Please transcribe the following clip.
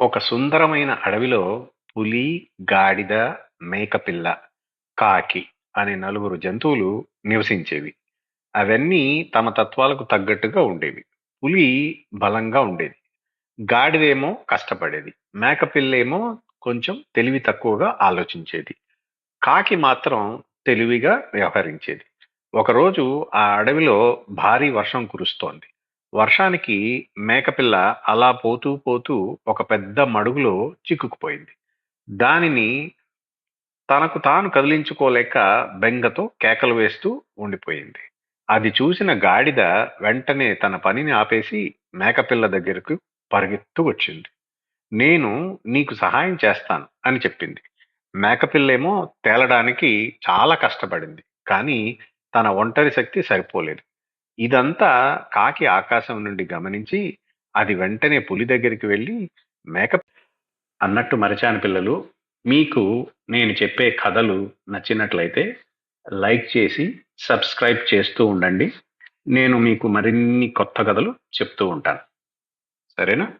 ఒక సుందరమైన అడవిలో పులి, గాడిద, మేకపిల్ల, కాకి అనే నలుగురు జంతువులు నివసించేవి. అవన్నీ తమ తత్వాలకు తగ్గట్టుగా ఉండేవి. పులి బలంగా ఉండేది. గాడిదేమో కష్టపడేది. మేకపిల్లేమో కొంచెం తెలివి తక్కువగా ఆలోచించేది. కాకి మాత్రం తెలివిగా వ్యవహరించేది. ఒకరోజు ఆ అడవిలో భారీ వర్షం కురుస్తోంది. వర్షానికి మేకపిల్ల అలా పోతూ పోతూ ఒక పెద్ద మడుగులో చిక్కుకుపోయింది. దానిని తనకు తాను కదిలించుకోలేక బెంగతో కేకలు వేస్తూ ఉండిపోయింది. అది చూసిన గాడిద వెంటనే తన పనిని ఆపేసి మేకపిల్ల దగ్గరకు పరిగెత్తు వచ్చింది. నేను నీకు సహాయం చేస్తాను అని చెప్పింది. మేకపిల్లేమో తేలడానికి చాలా కష్టపడింది. కానీ తన ఒంటరి శక్తి సరిపోలేదు. ఇదంతా కాకి ఆకాశం నుండి గమనించి అది వెంటనే పులి దగ్గరికి వెళ్ళి మేక అన్నట్టు మరచాను పిల్లలు మీకు నేను చెప్పే కథలు నచ్చినట్లయితే లైక్ చేసి సబ్స్క్రైబ్ చేస్తూ ఉండండి. నేను మీకు మరిన్ని కొత్త కథలు చెప్తూ ఉంటాను. సరేనా?